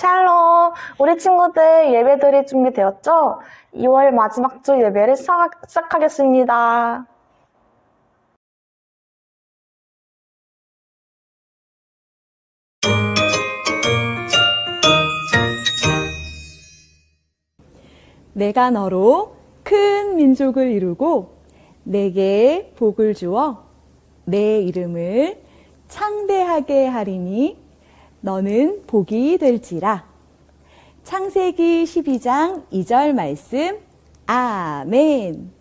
샬롬, 우리 친구들 예배 드릴 준비 되었죠? 2월 마지막 주 예배를 시작- 시작하겠습니다. 내가 너로 큰 민족을 이루고 내게 복을 주어 내 이름을 창대하게 하리니 너는 복이 될지라. 창세기 12장 2절 말씀. 아멘.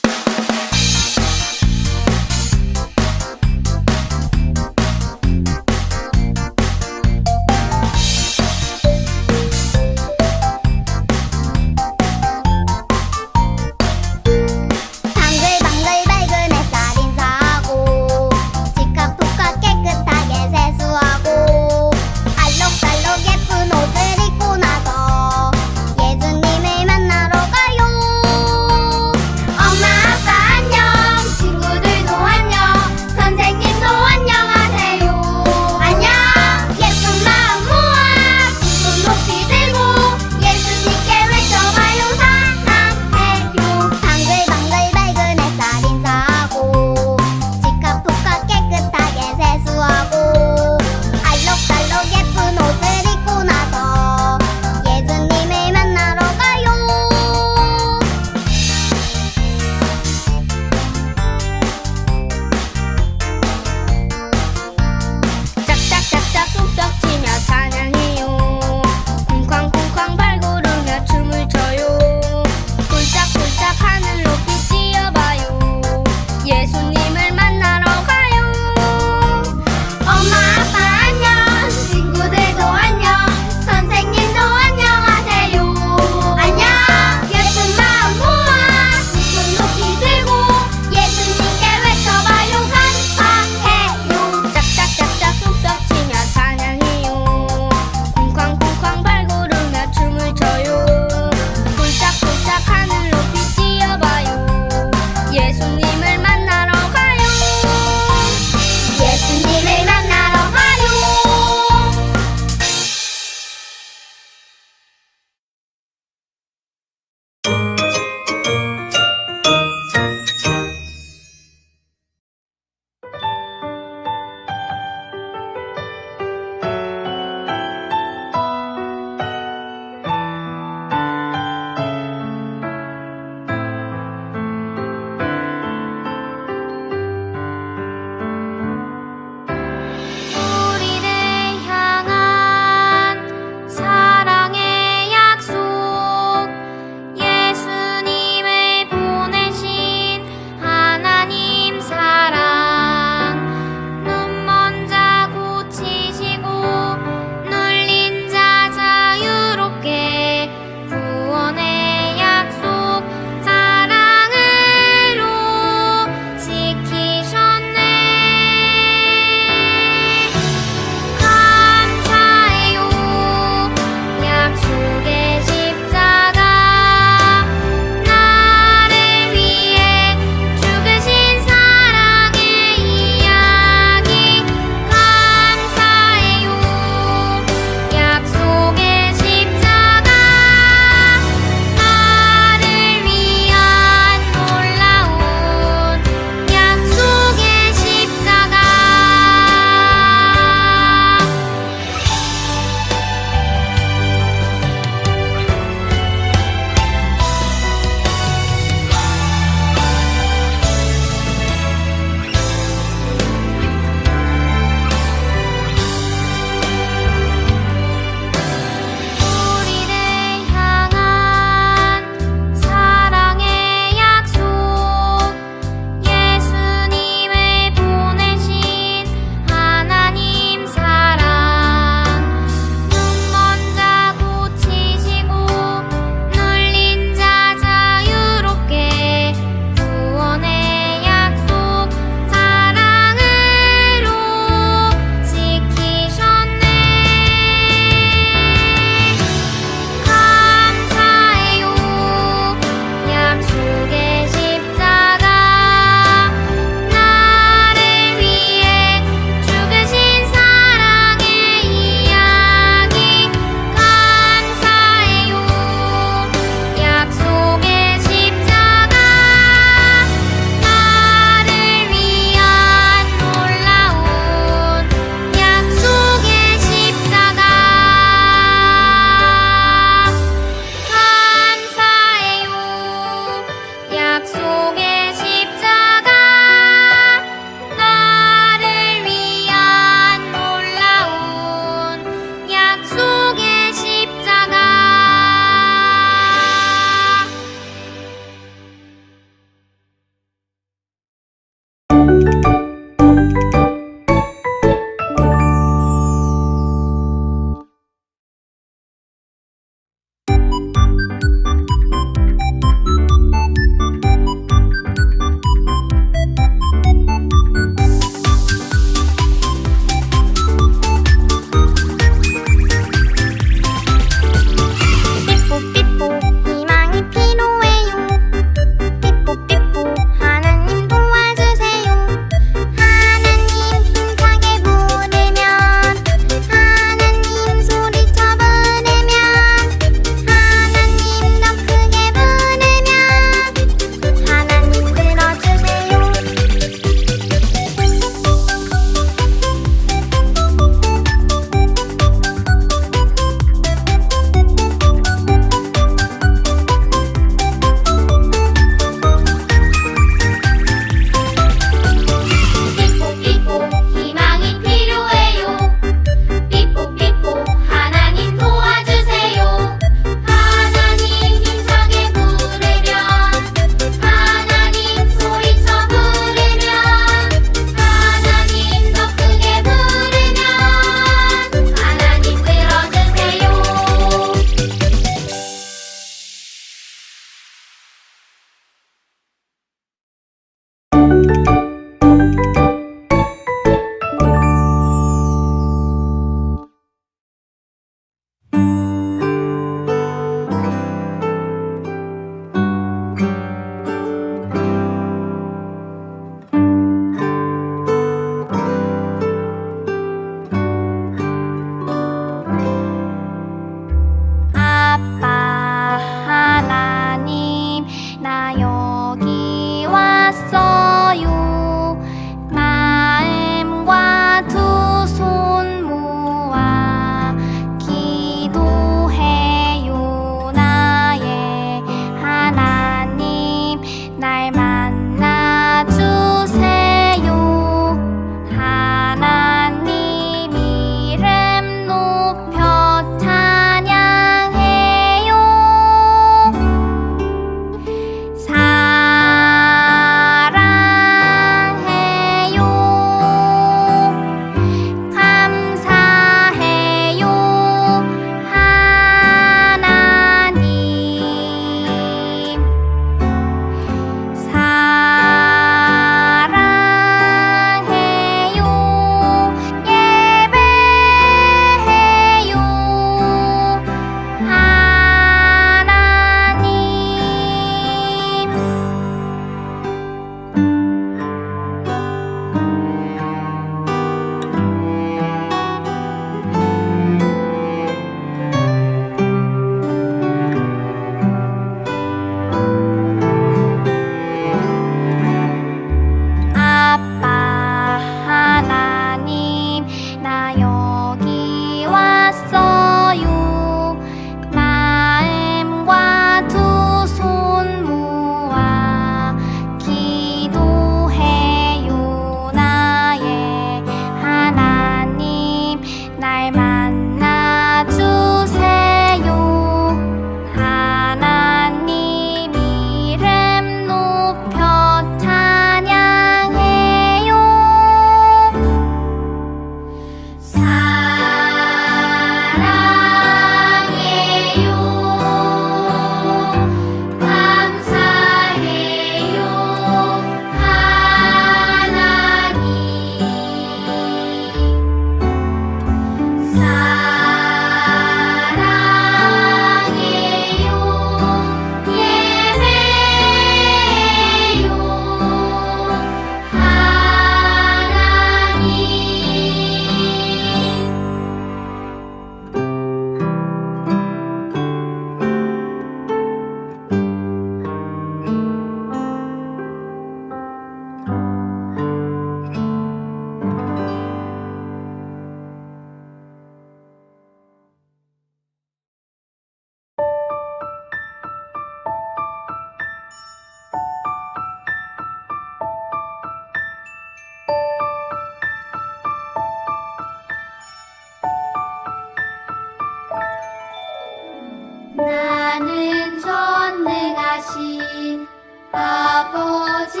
아버지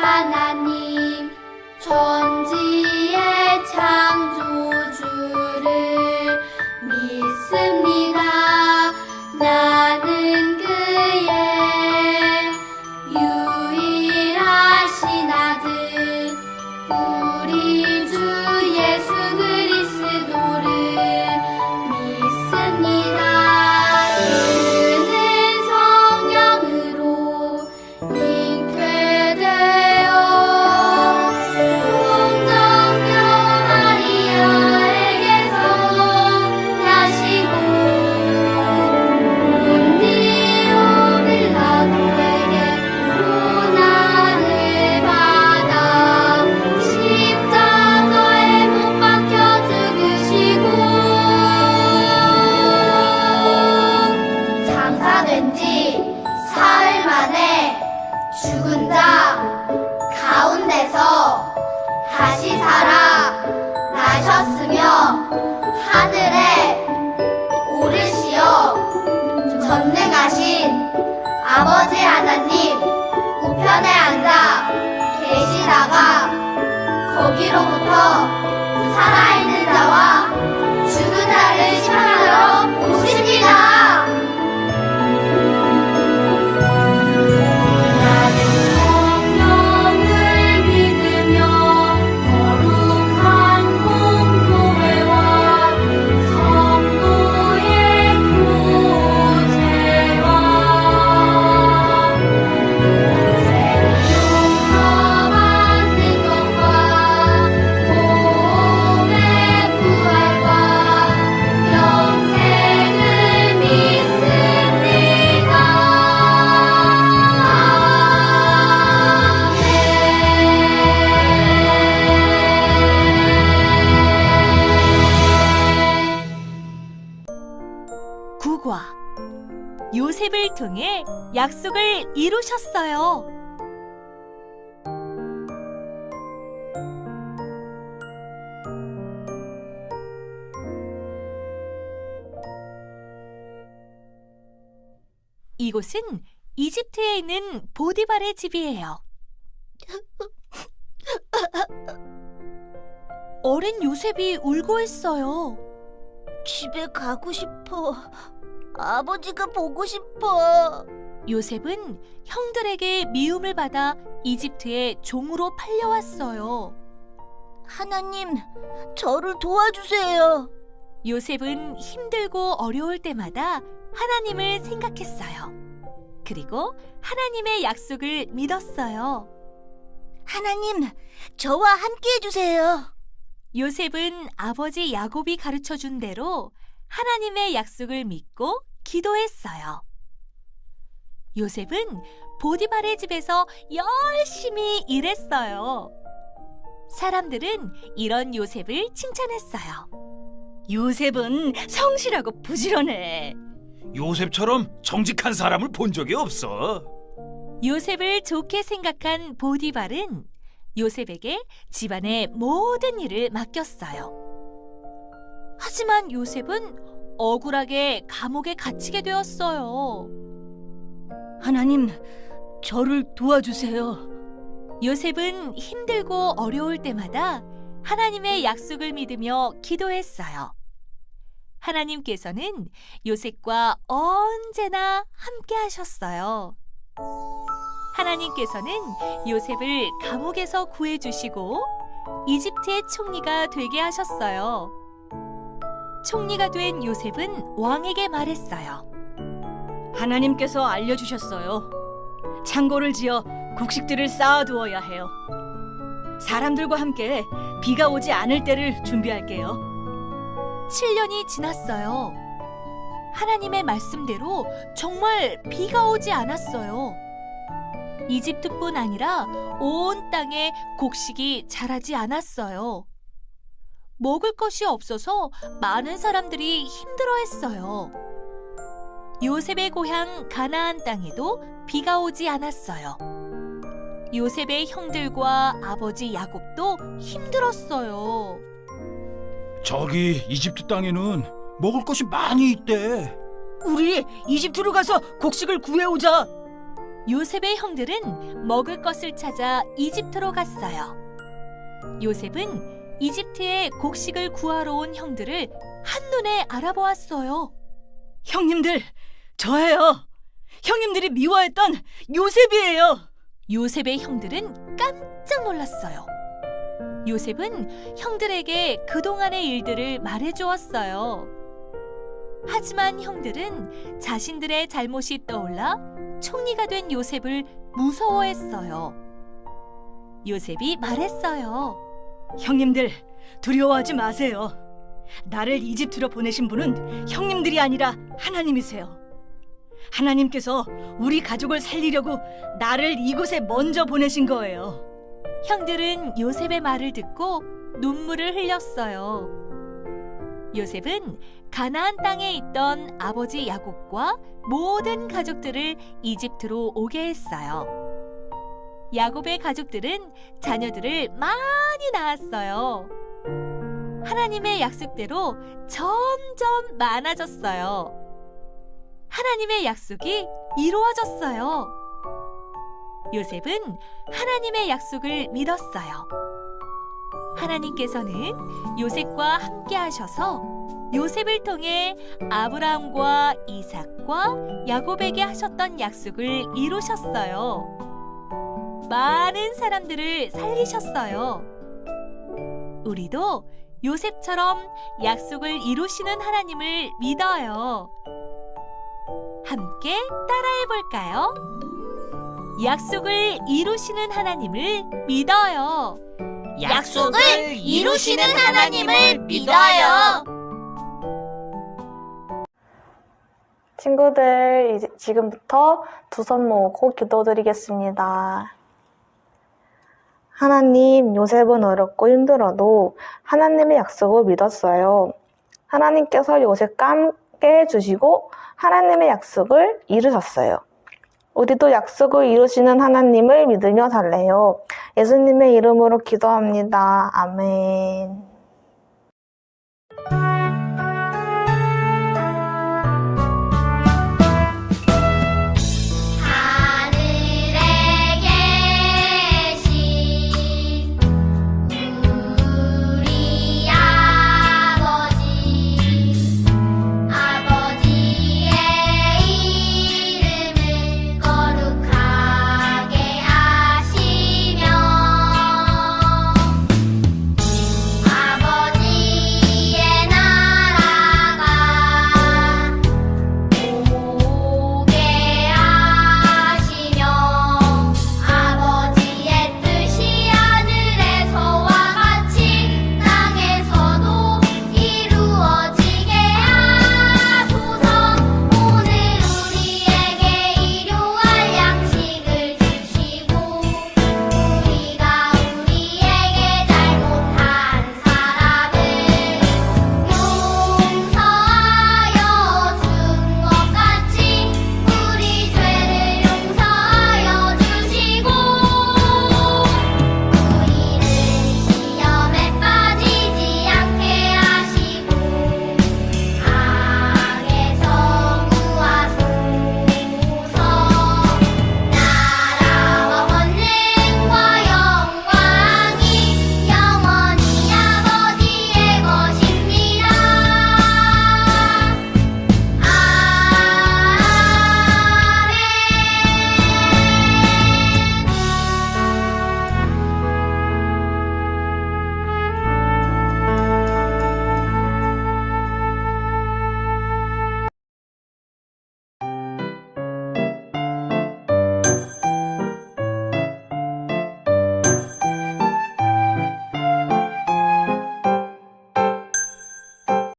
하나님 천지 약속을 이루셨어요. 이곳은 이집트에 있는 보디발의 집이에요. 어린 요셉이 울고 있어요. 집에 가고 싶어. 아버지가 보고 싶어. 요셉은 형들에게 미움을 받아 이집트에 종으로 팔려왔어요. 하나님, 저를 도와주세요. 요셉은 힘들고 어려울 때마다 하나님을 생각했어요. 그리고 하나님의 약속을 믿었어요. 하나님, 저와 함께 해주세요. 요셉은 아버지 야곱이 가르쳐 준 대로 하나님의 약속을 믿고 기도했어요. 요셉은 보디발의 집에서 열심히 일했어요. 사람들은 이런 요셉을 칭찬했어요. 요셉은 성실하고 부지런해. 요셉처럼 정직한 사람을 본 적이 없어. 요셉을 좋게 생각한 보디발은 요셉에게 집안의 모든 일을 맡겼어요. 하지만 요셉은 억울하게 감옥에 갇히게 되었어요. 하나님, 저를 도와주세요. 요셉은 힘들고 어려울 때마다 하나님의 약속을 믿으며 기도했어요. 하나님께서는 요셉과 언제나 함께 하셨어요. 하나님께서는 요셉을 감옥에서 구해주시고 이집트의 총리가 되게 하셨어요. 총리가 된 요셉은 왕에게 말했어요. 하나님께서 알려주셨어요. 창고를 지어 곡식들을 쌓아두어야 해요. 사람들과 함께 비가 오지 않을 때를 준비할게요. 7년이 지났어요. 하나님의 말씀대로 정말 비가 오지 않았어요. 이집트뿐 아니라 온 땅에 곡식이 자라지 않았어요. 먹을 것이 없어서 많은 사람들이 힘들어 했어요. 요셉의 고향 가나안 땅에도 비가 오지 않았어요. 요셉의 형들과 아버지 야곱도 힘들었어요. 저기 이집트 땅에는 먹을 것이 많이 있대. 우리 이집트로 가서 곡식을 구해오자. 요셉의 형들은 먹을 것을 찾아 이집트로 갔어요. 요셉은 이집트에 곡식을 구하러 온 형들을 한눈에 알아보았어요. 형님들, 저예요. 형님들이 미워했던 요셉이에요. 요셉의 형들은 깜짝 놀랐어요. 요셉은 형들에게 그동안의 일들을 말해주었어요. 하지만 형들은 자신들의 잘못이 떠올라 총리가 된 요셉을 무서워했어요. 요셉이 말했어요. 형님들, 두려워하지 마세요. 나를 이집트로 보내신 분은 형님들이 아니라 하나님이세요. 하나님께서 우리 가족을 살리려고 나를 이곳에 먼저 보내신 거예요. 형들은 요셉의 말을 듣고 눈물을 흘렸어요. 요셉은 가나안 땅에 있던 아버지 야곱과 모든 가족들을 이집트로 오게 했어요. 야곱의 가족들은 자녀들을 많이 낳았어요. 하나님의 약속대로 점점 많아졌어요. 하나님의 약속이 이루어졌어요. 요셉은 하나님의 약속을 믿었어요. 하나님께서는 요셉과 함께 하셔서 요셉을 통해 아브라함과 이삭과 야곱에게 하셨던 약속을 이루셨어요. 많은 사람들을 살리셨어요. 우리도 요셉처럼 약속을 이루시는 하나님을 믿어요. 함께 따라해 볼까요? 약속을 이루시는 하나님을 믿어요. 약속을 이루시는 하나님을 믿어요. 친구들, 이제 지금부터 두 손 모으고 기도드리겠습니다. 하나님, 요셉은 어렵고 힘들어도 하나님의 약속을 믿었어요. 하나님께서 요셉과 함께 해주시고 하나님의 약속을 이루셨어요. 우리도 약속을 이루시는 하나님을 믿으며 살래요. 예수님의 이름으로 기도합니다. 아멘.